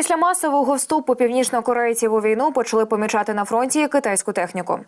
Після масового вступу північнокорейців у війну почали помічати на фронті китайську техніку.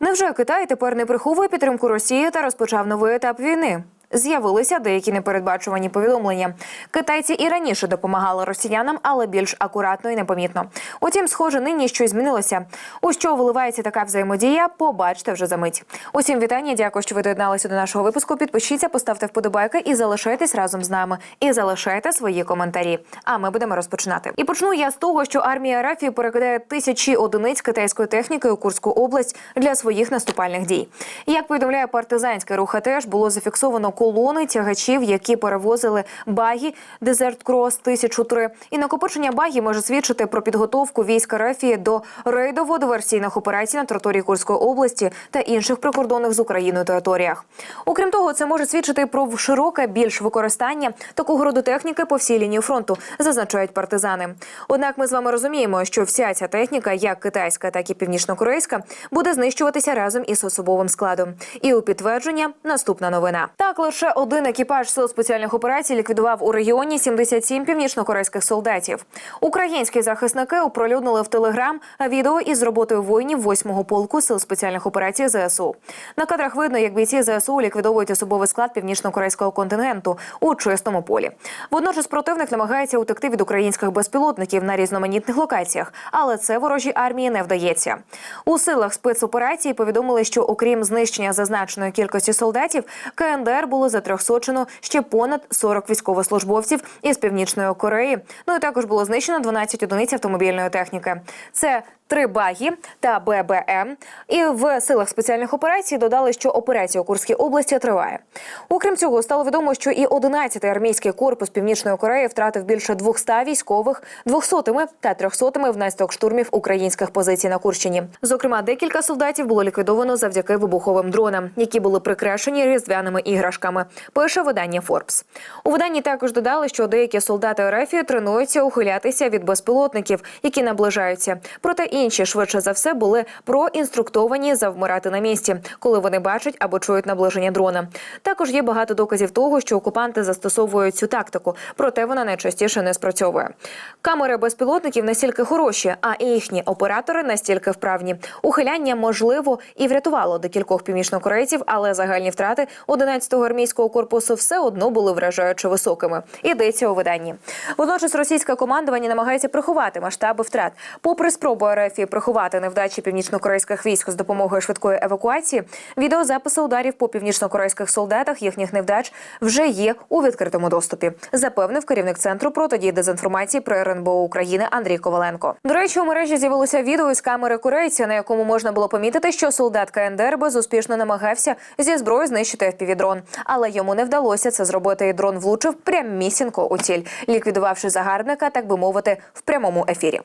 Невже Китай тепер не приховує підтримку Росії та розпочав новий етап війни? З'явилися деякі непередбачувані повідомлення. Китайці і раніше допомагали росіянам, але більш акуратно і непомітно. Утім, схоже, нині щось змінилося. У що виливається така взаємодія? Побачите вже за мить. Усім вітання. Дякую, що ви доєдналися до нашого випуску. Підпишіться, поставте вподобайки і залишайтесь разом з нами. І залишайте свої коментарі. А ми будемо розпочинати. І почну я з того, що армія Рафії перекидає тисячі одиниць китайської техніки у Курську область для своїх наступальних дій. Як повідомляє партизанський рух АТЕШ, було зафіксовано колони тягачів, які перевозили багі Дезерт Крос 1003. І накопичення багі може свідчити про підготовку військ Рафії до рейдово-диверсійних операцій на території Курської області та інших прикордонних з Україною територіях. Окрім того, це може свідчити про широке більш використання такого роду техніки по всій лінії фронту, зазначають партизани. Однак ми з вами розуміємо, що вся ця техніка, як китайська, так і північнокорейська, буде знищуватися разом із особовим складом. І у підтвердження наступна новина. Так лише один екіпаж сил спеціальних операцій ліквідував у регіоні 77 північнокорейських солдатів. Українські захисники оприлюднили в телеграм відео із роботою воїнів 8-го полку сил спеціальних операцій ЗСУ. На кадрах видно, як бійці ЗСУ ліквідовують особовий склад північнокорейського контингенту у чистому полі. Водночас противник намагається утекти від українських безпілотників на різноманітних локаціях, але це ворожій армії не вдається. У силах спецоперації повідомили, що окрім знищення зазначеної кількості солдатів, КНДР було затрьохсочено ще понад 40 військовослужбовців із північної Кореї. Ну і також було знищено 12 одиниць автомобільної техніки. Це Три багі та ББМ. І в силах спеціальних операцій додали, що операція у Курській області триває. Окрім цього, стало відомо, що і 11-й армійський корпус Північної Кореї втратив більше 200 військових, 200-ми та 300-ми внаслідок штурмів українських позицій на Курщині. Зокрема, декілька солдатів було ліквідовано завдяки вибуховим дронам, які були прикрашені різдвяними іграшками. Пише видання Форбс. У виданні також додали, що деякі солдати РФ тренуються ухилятися від безпілотників, які наближаються. Проте інші швидше за все були проінструктовані завмирати на місці, коли вони бачать або чують наближення дрона. Також є багато доказів того, що окупанти застосовують цю тактику, проте вона найчастіше не спрацьовує. Камери безпілотників настільки хороші, а їхні оператори настільки вправні. Ухиляння можливо і врятувало декількох північнокорейців, але загальні втрати 11-го армійського корпусу все одно були вражаючи високими. Йдеться у виданні. Водночас російське командування намагається приховати масштаби втрат, попри спробу РФ приховати невдачі північнокорейських військ з допомогою швидкої евакуації. Відеозаписи ударів по північнокорейських солдатах їхніх невдач вже є у відкритому доступі. Запевнив керівник центру протидії дезінформації про РНБО України Андрій Коваленко. До речі, у мережі з'явилося відео із камери корейця, на якому можна було помітити, що солдат КНДР безуспішно намагався зі зброї знищити FPV-дрон. Але йому не вдалося це зробити. і Дрон влучив прямісінько у ціль, ліквідувавши загарбника, так би мовити, в прямому ефірі.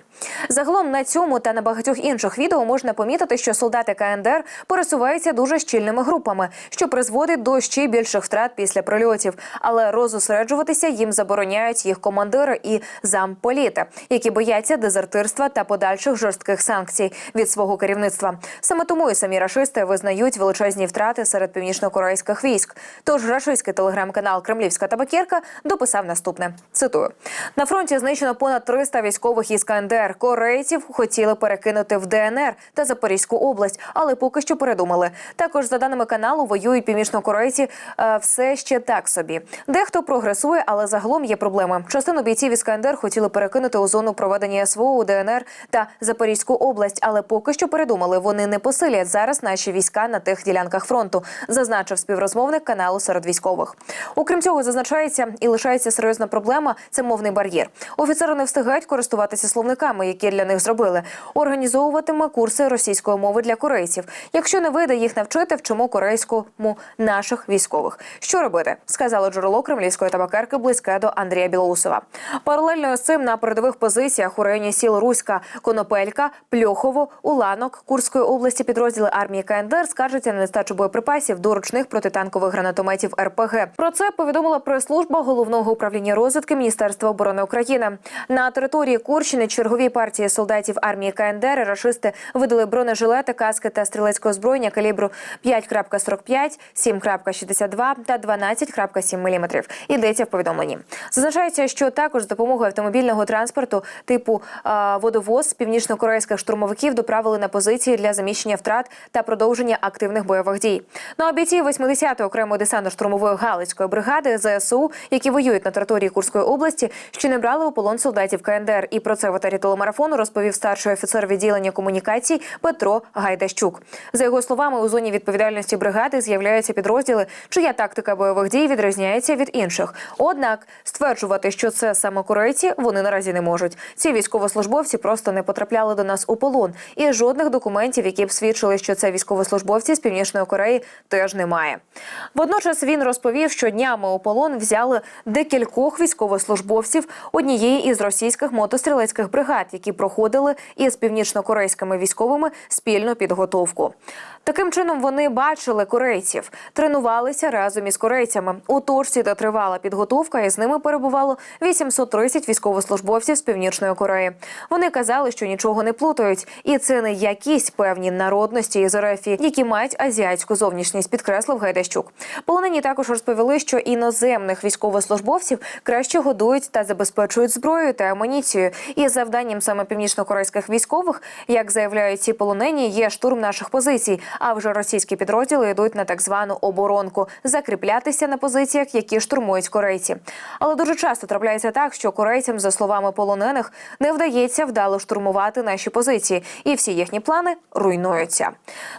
Загалом на цьому та на багатьох інших відео можна помітити, що солдати КНДР пересуваються дуже щільними групами, що призводить до ще більших втрат після прильотів. Але розосереджуватися їм забороняють їх командири і замполіти, які бояться дезертирства та подальших жорстких санкцій від свого керівництва. Саме тому і самі рашисти визнають величезні втрати серед північно-корейських військ. Тож рашистський телеграм-канал Кремлівська табакерка дописав наступне: цитую на фронті знищено понад 300 військових із КНДР. Корейців хотіли перекинути в ДНР та Запорізьку область, але поки що передумали. Також за даними каналу воюють північнокорейці е, все ще так собі. Дехто прогресує, але загалом є проблеми. Частину бійців із КНДР хотіли перекинути у зону проведення СВО у ДНР та Запорізьку область, але поки що передумали. Вони не посилять зараз наші війська на тих ділянках фронту, зазначив співрозмовник каналу серед військових. Окрім цього, зазначається і лишається серйозна проблема це мовний бар'єр. Офіцери не встигають користуватися словниками, які для них зробили. Організовуватиме курси російської мови для корейців. Якщо не вийде їх навчити, вчимо корейському наших військових. Що робити? сказало джерело кремлівської табакерки близьке до Андрія Білоусова. Паралельно з цим на передових позиціях у районі сіл Руська, Конопелька, Пльохово, Уланок, Курської області підрозділи армії КНДР скаржаться на нестачу боєприпасів до ручних протитанкових гранатометів кулеметів РПГ. Про це повідомила прес-служба головного управління розвідки Міністерства оборони України. На території Курщини чергові партії солдатів армії КНДР рашисти видали бронежилети, каски та стрілецьке озброєння калібру 5.45, 7.62 та 12.7 мм. Йдеться в повідомленні. Зазначається, що також з допомогою автомобільного транспорту типу е, водовоз північно-корейських штурмовиків доправили на позиції для заміщення втрат та продовження активних бойових дій. Ну а бійці 80-ї окремої десантно-штурмової галицької бригади ЗСУ, які воюють на території Курської області, ще не брали у полон солдатів КНДР. І про це в етері телемарафону розповів старший офіцер відділення комунікацій Петро Гайдащук. За його словами, у зоні відповідальності бригади з'являються підрозділи, чия тактика бойових дій відрізняється від інших. Однак стверджувати, що це саме корейці, вони наразі не можуть. Ці військовослужбовці просто не потрапляли до нас у полон, і жодних документів, які б свідчили, що це військовослужбовці з північної Кореї, теж немає. Водночас він розповів, що днями у полон взяли декількох військовослужбовців однієї із російських мотострілецьких бригад, які проходили із північно-корейськими військовими спільну підготовку. Таким чином вони бачили корейців, тренувалися разом із корейцями. У точці, де тривала підготовка, і з ними перебувало 830 військовослужбовців з північної Кореї. Вони казали, що нічого не плутають, і це не якісь певні народності із РФ, які мають азіатську зовнішність, підкреслив Гайдащук. Полонені також розповіли, що іноземних військовослужбовців краще годують та забезпечують зброєю та амуніцією. І завданням саме північно-корейських військових, як заявляють ці полонені, є штурм наших позицій. А вже російські підрозділи йдуть на так звану оборонку, закріплятися на позиціях, які штурмують корейці. Але дуже часто трапляється так, що корейцям, за словами полонених, не вдається вдало штурмувати наші позиції, і всі їхні плани руйнуються.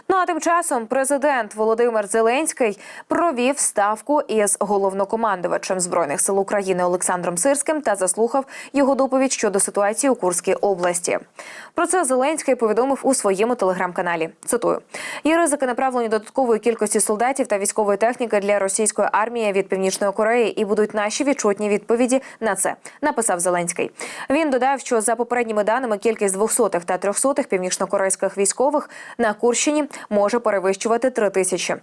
Ну а тим часом президент Володимир Зеленський провів ставку із головнокомандувачем збройних сил України Олександром Сирським та заслухав його доповідь щодо ситуації у Курській області. Про це Зеленський повідомив у своєму телеграм-каналі. Цитую: є ризики направлення додаткової кількості солдатів та військової техніки для російської армії від північної Кореї, і будуть наші відчутні відповіді на це. Написав Зеленський. Він додав, що за попередніми даними кількість 200-х та 300-х північнокорейських військових на Курщині може перевищувати три тисячі.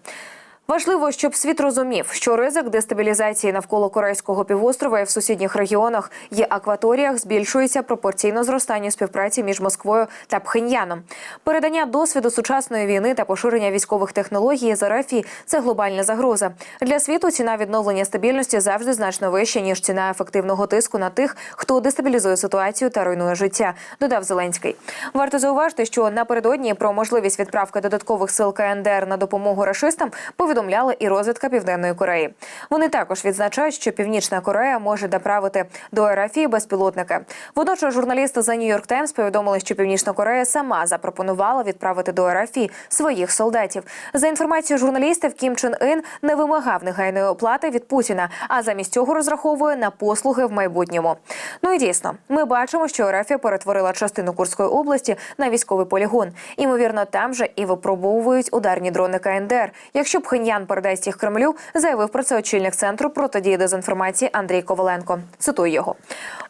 Важливо, щоб світ розумів, що ризик дестабілізації навколо корейського півострова і в сусідніх регіонах є акваторіях збільшується пропорційно зростанню співпраці між Москвою та Пхеньяном. Передання досвіду сучасної війни та поширення військових технологій з РФ – це глобальна загроза для світу. Ціна відновлення стабільності завжди значно вища ніж ціна ефективного тиску на тих, хто дестабілізує ситуацію та руйнує життя. Додав Зеленський. Варто зауважити, що напередодні про можливість відправки додаткових сил КНДР на допомогу рашистам повідомляли і розвідка Південної Кореї. Вони також відзначають, що Північна Корея може доправити до РФ безпілотники. Водночас журналісти за Нью-Йорк Таймс повідомили, що Північна Корея сама запропонувала відправити до РФ своїх солдатів. За інформацією журналістів, Кім Чен Ін не вимагав негайної оплати від Путіна, а замість цього розраховує на послуги в майбутньому. Ну і дійсно, ми бачимо, що РФ перетворила частину Курської області на військовий полігон. Імовірно, там же і випробовують ударні дрони КНДР. Якщо Пхеньян передасть їх Кремлю, заявив про це очільник центру протидії дезінформації Андрій Коваленко. Цитую його.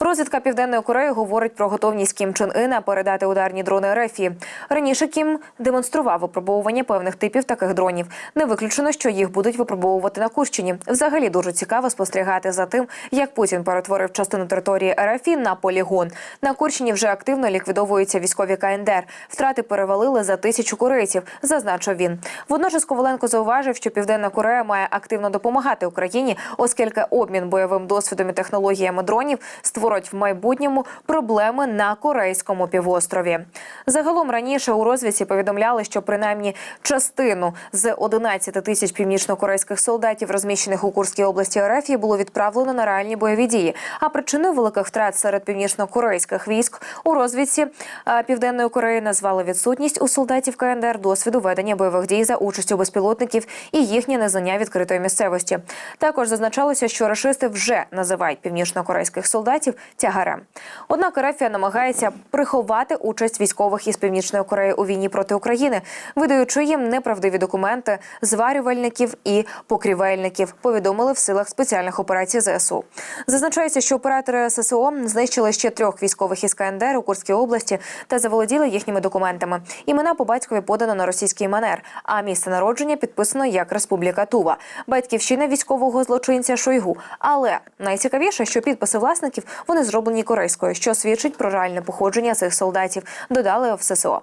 Розвідка Південної Кореї говорить про готовність Кім Чен Ина передати ударні дрони РФ. Раніше Кім демонстрував випробовування певних типів таких дронів. Не виключено, що їх будуть випробовувати на Курщині. Взагалі дуже цікаво спостерігати за тим, як Путін перетворив частину території РФ на полігон. На Курщині вже активно ліквідовуються військові КНДР. Втрати перевалили за тисячу корейців, зазначив він. Водночас Коваленко зауважив, що Південна Корея має активно допомагати Україні, оскільки обмін бойовим досвідом і технологіями дронів створить в майбутньому проблеми на корейському півострові. Загалом раніше у розвідці повідомляли, що принаймні частину з 11 тисяч північно-корейських солдатів, розміщених у Курській області РФ, було відправлено на реальні бойові дії. А причиною великих втрат серед північно-корейських військ у розвідці е, Південної Кореї назвали відсутність у солдатів КНДР досвіду ведення бойових дій за участю безпілотників і їхнє незнання відкритої місцевості. Також зазначалося, що рашисти вже називають північно-корейських солдатів тягарем. Однак Ерефія намагається приховати участь військових із північної Кореї у війні проти України, видаючи їм неправдиві документи зварювальників і покрівельників. Повідомили в силах спеціальних операцій ЗСУ. Зазначається, що оператори ССО знищили ще трьох військових із КНДР у Курській області та заволоділи їхніми документами. Імена по батькові подано на російський манер, а місце народження підписано як як Республіка Тува, батьківщина військового злочинця Шойгу. Але найцікавіше, що підписи власників вони зроблені корейською, що свідчить про реальне походження цих солдатів. Додали в ССО.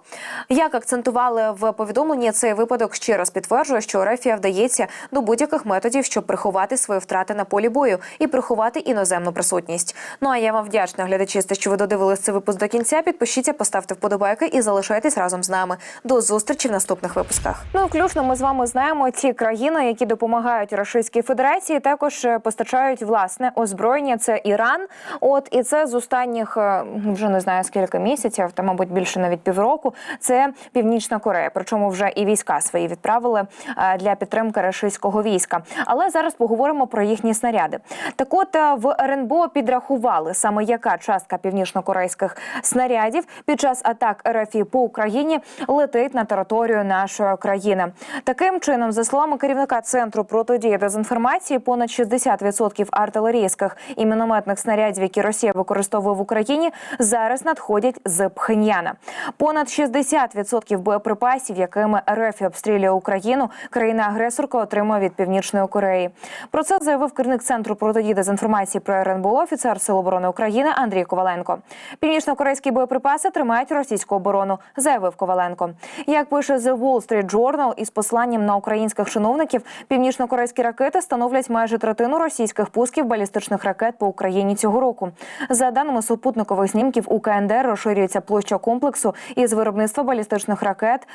Як акцентували в повідомленні, цей випадок ще раз підтверджує, що Рефія вдається до будь-яких методів, щоб приховати свої втрати на полі бою і приховати іноземну присутність. Ну а я вам вдячна, глядачі, що ви додивились цей випуск до кінця. Підпишіться, поставте вподобайки і залишайтесь разом з нами. До зустрічі в наступних випусках. Ну включно ми з вами знаємо ті країни, які допомагають Російській Федерації. Також е, постачають власне озброєння. Це Іран. От і це з останніх е, вже не знаю скільки місяців, та мабуть більше навіть півроку. Це Північна Корея. Причому вже і війська свої відправили е, для підтримки рашистського війська. Але зараз поговоримо про їхні снаряди. Так, от в РНБО підрахували саме яка частка північнокорейських снарядів під час атак РФ по Україні летить на територію нашої країни. Таким чином, за словами керівника центру протидії дезінформації, понад 60% артилерійських і мінометних снарядів, які Росія використовує в Україні, зараз надходять з Пхеньяна. Понад 60% боєприпасів, якими РФ обстрілює Україну, країна-агресорка отримує від Північної Кореї. Про це заявив керівник центру протидії дезінформації про РНБО, офіцер Сил оборони України Андрій Коваленко. Північно-корейські боєприпаси тримають російську оборону, заявив Коваленко. Як пише The Wall Street Journal, із посланням на українських чиновників, північно-корейські ракети становлять майже третину російських пусків балістичних ракет по Україні цього року. За даними супутникових знімків, у КНДР розширюється площа комплексу із виробництва балістичних ракет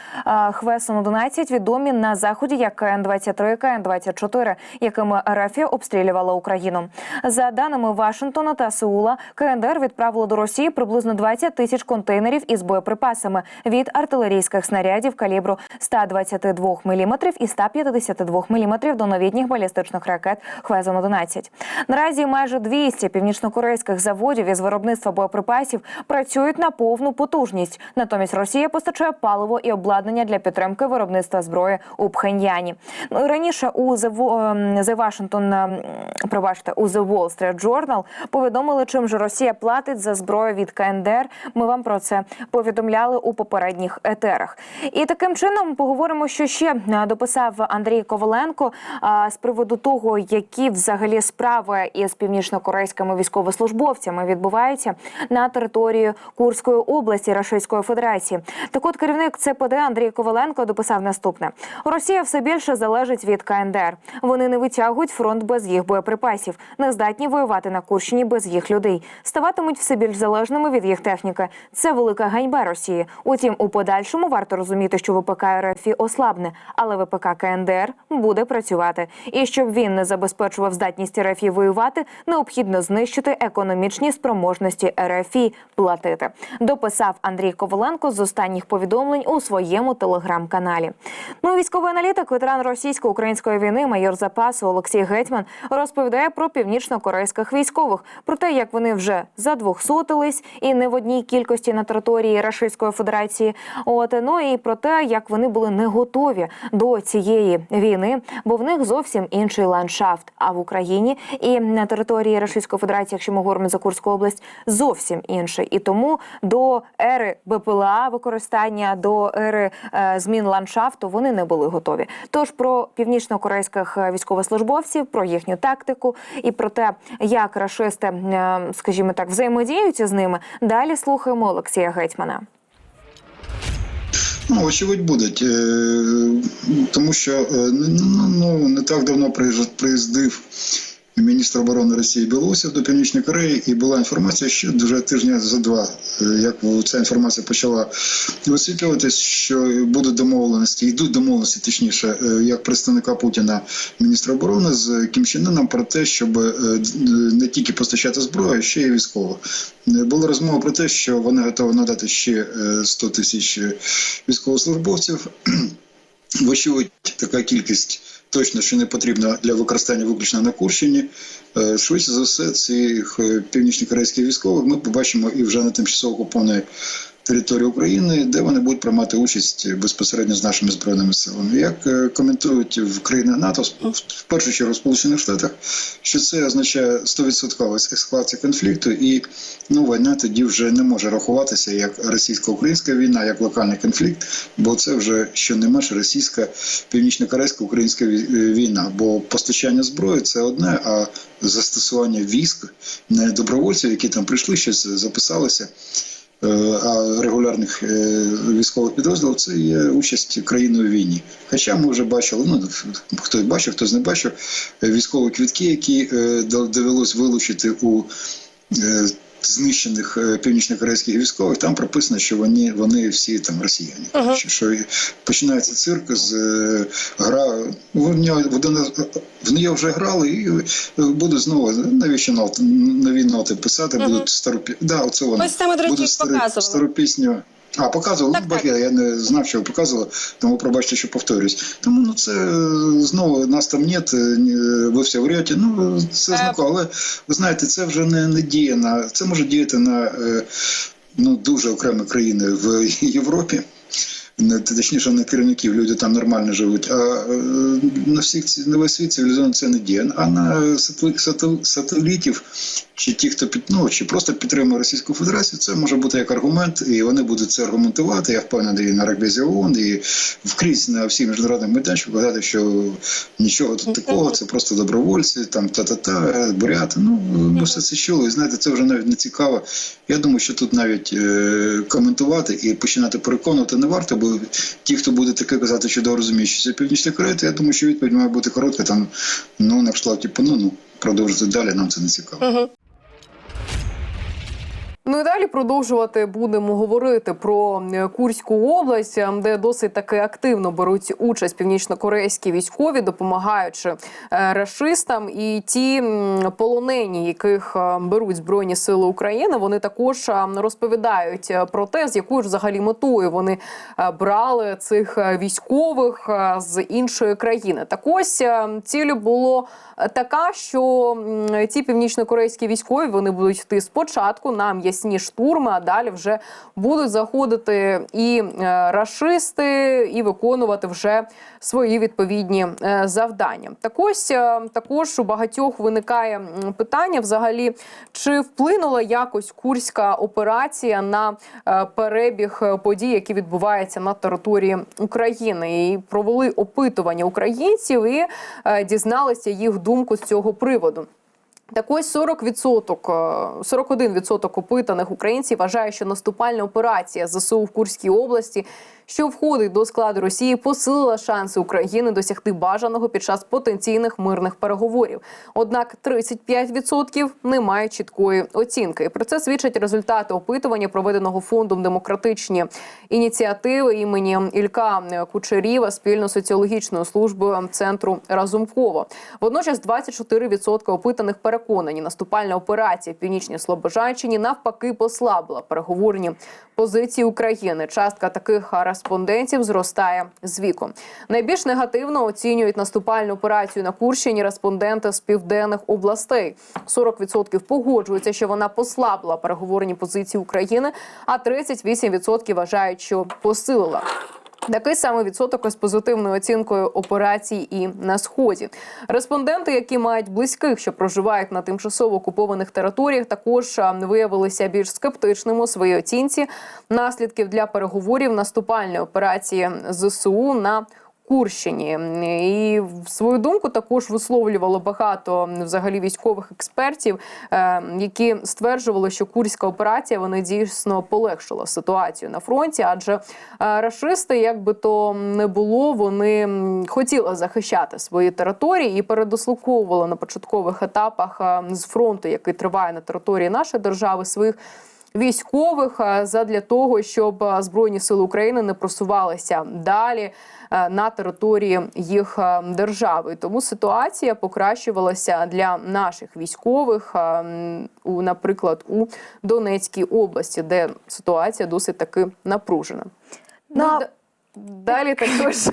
Хвесон 11 відомі на заході як КН-23, КН-24, якими Рафія обстрілювала Україну. За даними Вашингтона та Сеула, КНДР відправило до Росії приблизно 20 тисяч контейнерів із боєприпасами від артилерійських снарядів калібру 122 мм і 152 мм до новітніх балістичних ракет Хвезон 11 Наразі майже 200 північнокорейських заводів із виробництва боєприпасів працюють на повну потужність. Натомість Росія постачає паливо і обладнання для підтримки виробництва зброї у Пхеньяні. Ну раніше у The, ем, Washington, ем, пробачте, у The Wall Street Journal повідомили, чим же Росія платить за зброю від КНДР. Ми вам про це повідомляли у попередніх етерах. І таким чином поговоримо, що ще е, дописав Андрій Коваленко з приводу того, які взагалі справи із північно-корейськими військовослужбовцями відбуваються на території Курської області Російської Федерації. Так от керівник ЦПД Андрій Коваленко дописав наступне: Росія все більше залежить від КНДР. Вони не витягують фронт без їх боєприпасів, не здатні воювати на Курщині без їх людей, ставатимуть все більш залежними від їх техніки. Це велика ганьба Росії. Утім, у подальшому варто розуміти, що ВПК РФ ослабне, але ВПК КНДР буде працювати. І щоб він не забезпечував здатність РФ воювати, необхідно знищити економічні спроможності РФ платити. Дописав Андрій Коваленко з останніх повідомлень у своєму телеграм-каналі. Ну, військовий аналітик, ветеран російсько-української війни, майор запасу Олексій Гетьман розповідає про північно-корейських військових, про те, як вони вже задвохсотились і не в одній кількості на території Рашистської Федерації. От ну і про те, як вони були не готові до цієї війни, бо в них зовсім інший ландшафт. А в Україні і на території Російської Федерації, якщо ми говоримо за Курську область, зовсім інший. І тому до ери БПЛА використання до ери е, змін ландшафту вони не були готові. Тож про північно-корейських військовослужбовців, про їхню тактику і про те, як рашисти, е, скажімо так, взаємодіють з ними. Далі слухаємо Олексія Гетьмана. Ну, очевидь, будуть, е, тому що е, ну, ну, не так давно приїздив міністр оборони Росії Білоусів до Північної Кореї, і була інформація, що вже тижня за два, е, як ця інформація почала висвітлюватись, що будуть домовленості, йдуть домовленості, точніше, е, як представника Путіна, міністра оборони з Кім Ыном про те, щоб е, не тільки постачати зброю, а ще й військово. Е, Була розмова про те, що вони готові надати ще е, 100 тисяч військовослужбовців. Вочевидь, така кількість точно що не потрібно для використання виключно на Курщині. Е, Швидше за все, цих е, північнокорейських військових ми побачимо і вже на тимчасово окупованій території України, де вони будуть приймати участь безпосередньо з нашими збройними силами. Як е, коментують в країнах НАТО, в першу чергу Сполучених Штатах, що це означає 100% ескалація конфлікту, і ну, війна тоді вже не може рахуватися як російсько-українська війна, як локальний конфлікт, бо це вже що не менше російська північно-корейська українська ві- війна. Бо постачання зброї це одне, а застосування військ не добровольців, які там прийшли, щось записалися. Е, регулярних е, військових підрозділів це є участь країни у війні. Хоча ми вже бачили, ну хтось бачив, хтось не бачив військові квітки, які е, довелось вилучити у знищених е, північно-корейських військових. Там прописано, що вони, вони всі там росіяни. Ага. Що, починається цирк з е, гра. В нього в неї вже грали і буде будуть знову навіщо нові ноти писати, Мгм. будуть стару Да, оце. Ось саме, до речі, показували. стару пісню. А, показував Так, так. я, не знав, що показував. тому пробачте, що повторюсь. Тому ну це е, знову нас там нет, е, ні, ви все врете. Ну це знако, але ви знаєте, це вже не, не діє на це може діяти на е, ну дуже окремі країни в Європі. Точніше не керівників, люди там нормально живуть. А е, на всіх на весь світ цивілізовано це не діє. А на сател- сател- сателітів чи ті, хто під ну чи просто підтримує Російську Федерацію, це може бути як аргумент, і вони будуть це аргументувати. Я впевнений і на Ракбезі ООН, і вкрізь на всіх міжнародних майданчиках казати, що нічого тут такого, це просто добровольці, там та-та-та, буряти. Ну ми все це чули. І знаєте, це вже навіть не цікаво. Я думаю, що тут навіть е, коментувати і починати переконувати не варто, бо ті, хто буде таке казати, що да, розуміє, що це північна Корея, то я думаю, що відповідь має бути коротка. Там ну на кшталті, типу, ну ну продовжити далі. Нам це не цікаво. Ну і далі продовжувати будемо говорити про е, Курську область, е, де досить таки активно беруть участь північнокорейські військові, допомагаючи е, рашистам. І ті полонені, яких е, беруть збройні сили України, вони також розповідають про те, з якою ж взагалі метою вони брали цих військових з іншої країни. Так ось ціль було така, що ці північнокорейські військові вони будуть йти спочатку на м'ясні штурми, а далі вже будуть заходити і е, рашисти, і виконувати вже свої відповідні е, завдання. Так ось е, також у багатьох виникає питання взагалі, чи вплинула якось курська операція на перебіг подій, які відбуваються на території України, і провели опитування українців і дізналися їх думку з цього приводу. Так ось 40%, е, 41% опитаних українців вважає, що наступальна операція ЗСУ в Курській області, що входить до складу Росії, посилила шанси України досягти бажаного під час потенційних мирних переговорів. Однак 35% не мають чіткої оцінки. Про це свідчать результати опитування, проведеного фондом демократичні ініціативи імені Ілька Кучеріва спільно соціологічною службою центру Разумкова. Водночас 24% опитаних переконані, наступальна операція в північній Слобожанщині навпаки послабила переговорні позиції України. Частка таких респондентів зростає з віком. Найбільш негативно оцінюють наступальну операцію на Курщині респонденти з південних областей. 40% погоджуються, що вона послабила переговорні позиції України, а 38% вважають, що посилила. Такий самий відсоток із позитивною оцінкою операцій і на сході. Респонденти, які мають близьких, що проживають на тимчасово окупованих територіях, також виявилися більш скептичними у своїй оцінці наслідків для переговорів наступальної операції ЗСУ на Курщині. І в свою думку також висловлювало багато взагалі військових експертів, е, які стверджували, що курська операція вони дійсно полегшила ситуацію на фронті, адже е, рашисти, як би то не було, вони хотіли захищати свої території і передослуковували на початкових етапах е, з фронту, який триває на території нашої держави, своїх військових е, задля того, щоб е, збройні сили України не просувалися далі е, на території їх держави. Тому ситуація покращувалася для наших військових, у, наприклад, у Донецькій області, де ситуація досить таки напружена. Ну, Ну, Далі також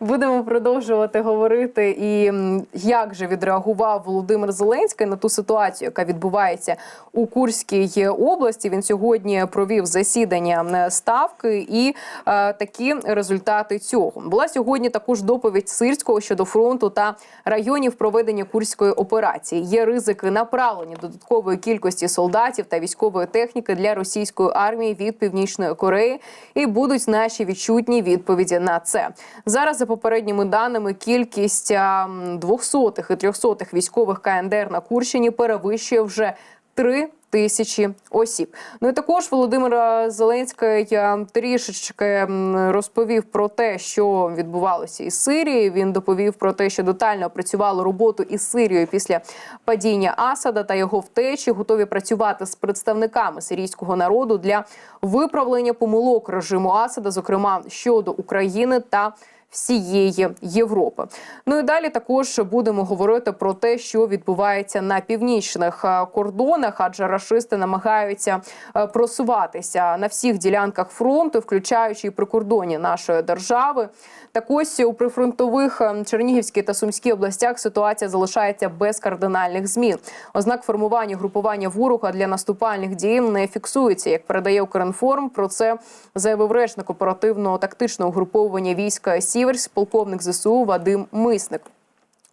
будемо продовжувати говорити і як же відреагував Володимир Зеленський на ту ситуацію, яка відбувається у Курській області. Він сьогодні провів засідання ставки і е, такі результати цього. Була сьогодні також доповідь Сирського щодо фронту та районів проведення курської операції. Є ризики направлення додаткової кількості солдатів та військової техніки для російської армії від північної Кореї, і будуть наші відчутні відповіді на це. Зараз за попередніми даними кількість ам, двохсотих і трьохсотих військових КНДР на Курщині перевищує вже три. Тисячі осіб. Ну і також Володимир Зеленський е, трішечки розповів про те, що відбувалося із Сирією. Він доповів про те, що детально опрацювали роботу із Сирією після падіння Асада та його втечі. Готові працювати з представниками сирійського народу для виправлення помилок режиму Асада, зокрема щодо України та всієї Європи. Ну і далі також будемо говорити про те, що відбувається на північних е, кордонах, адже рашисти намагаються е, просуватися на всіх ділянках фронту, включаючи і прикордонні нашої держави. Так ось у прифронтових е, Чернігівській та Сумській областях ситуація залишається без кардинальних змін. Ознак формування групування ворога для наступальних дій не фіксується. Як передає Укрінформ, про це заявив речник оперативного тактичного угруповування війська Сіверськ, полковник ЗСУ Вадим Мисник.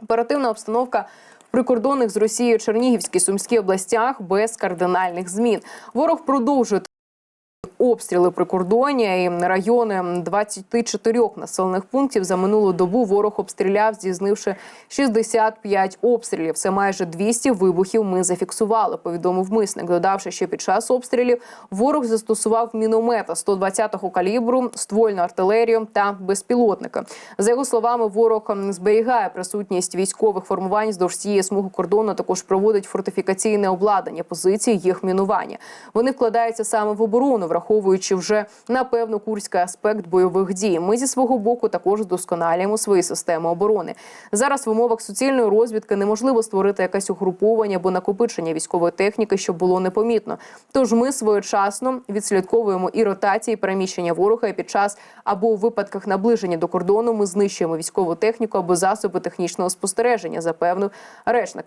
Оперативна обстановка прикордонних з Росією Чернігівській Сумській областях без кардинальних змін. Ворог продовжує обстріли прикордоння і райони 24 населених пунктів за минулу добу ворог обстріляв, здійснивши 65 обстрілів. Це майже 200 вибухів. Ми зафіксували. Повідомив мисник, додавши, що під час обстрілів ворог застосував міномета 120-го калібру, ствольну артилерію та безпілотники. За його словами, ворог зберігає присутність військових формувань здовж цієї смуги кордону. Також проводить фортифікаційне обладнання позицій, їх мінування. Вони вкладаються саме в оборону, враховуючи вже напевно курський аспект бойових дій. Ми зі свого боку також вдосконалюємо свої системи оборони. Зараз в умовах суцільної розвідки неможливо створити якесь угруповання або накопичення військової техніки, щоб було непомітно. Тож ми своєчасно відслідковуємо і ротації, переміщення ворога і під час або у випадках наближення до кордону ми знищуємо військову техніку або засоби технічного спостереження, запевнив речник.